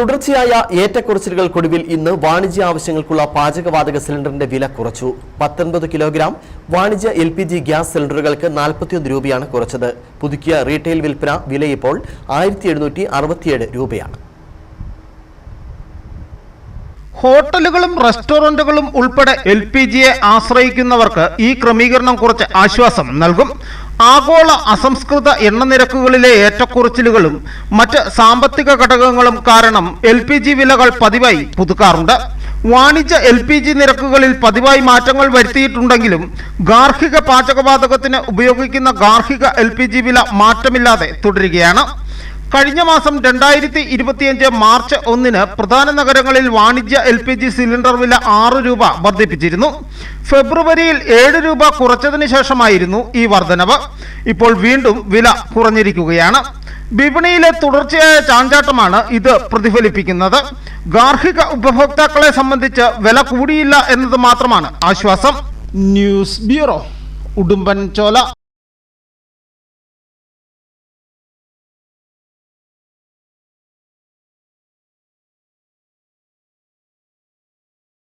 തുടർച്ചയായ ഏറ്റക്കുറച്ചിലുകൾക്കൊടുവിൽ ഇന്ന് വാണിജ്യ ആവശ്യങ്ങൾക്കുള്ള പാചകവാതക സിലിണ്ടറിന്റെ വില കുറച്ചു. പത്തൊൻപത് കിലോഗ്രാം വാണിജ്യ എൽ പി ജി ഗ്യാസ് സിലിണ്ടറുകൾക്ക് നാൽപ്പത്തിയൊന്ന് രൂപയാണ് കുറച്ചത്. പുതുക്കിയ റീറ്റെയിൽ വിൽപ്പന വില ഇപ്പോൾ ആയിരത്തി എഴുന്നൂറ്റി അറുപത്തിയേഴ് രൂപയാണ്. ഹോട്ടലുകളും റെസ്റ്റോറന്റുകളും ഉൾപ്പെടെ എൽ പി ജിയെ ആശ്രയിക്കുന്നവർക്ക് ഈ ക്രമീകരണം കുറച്ച് ആശ്വാസം നൽകും. ആഗോള അസംസ്കൃത എണ്ണ നിരക്കുകളിലെ ഏറ്റക്കുറച്ചിലുകളും മറ്റ് സാമ്പത്തിക ഘടകങ്ങളും കാരണം എൽ വിലകൾ പതിവായി പുതുക്കാറുണ്ട്. വാണിജ്യ എൽ പി ജി നിരക്കുകളിൽ പതിവായി മാറ്റങ്ങൾ വരുത്തിയിട്ടുണ്ടെങ്കിലും ഗാർഹിക പാചകവാതകത്തിന് ഉപയോഗിക്കുന്ന ഗാർഹിക എൽ പി ജി വില മാറ്റമില്ലാതെ തുടരുകയാണ്. കഴിഞ്ഞ മാസം രണ്ടായിരത്തി ഇരുപത്തിയഞ്ച് മാർച്ച് ഒന്നിന് പ്രധാന നഗരങ്ങളിൽ വാണിജ്യ എൽ പി ജി സിലിണ്ടർ വില ആറ് രൂപ വർദ്ധിപ്പിച്ചിരുന്നു. ഫെബ്രുവരിയിൽ ഏഴ് രൂപ കുറച്ചതിന് ശേഷമായിരുന്നു ഈ വർധനവ്. ഇപ്പോൾ വീണ്ടും വില കുറഞ്ഞിരിക്കുകയാണ്. വിപണിയിലെ തുടർച്ചയായ ചാഞ്ചാട്ടമാണ് ഇത് പ്രതിഫലിപ്പിക്കുന്നത്. ഗാർഹിക ഉപഭോക്താക്കളെ സംബന്ധിച്ച് വില കൂടിയില്ല എന്നത് മാത്രമാണ് ആശ്വാസം. ന്യൂസ് ബ്യൂറോ ഉടുമ്പൻ ചോല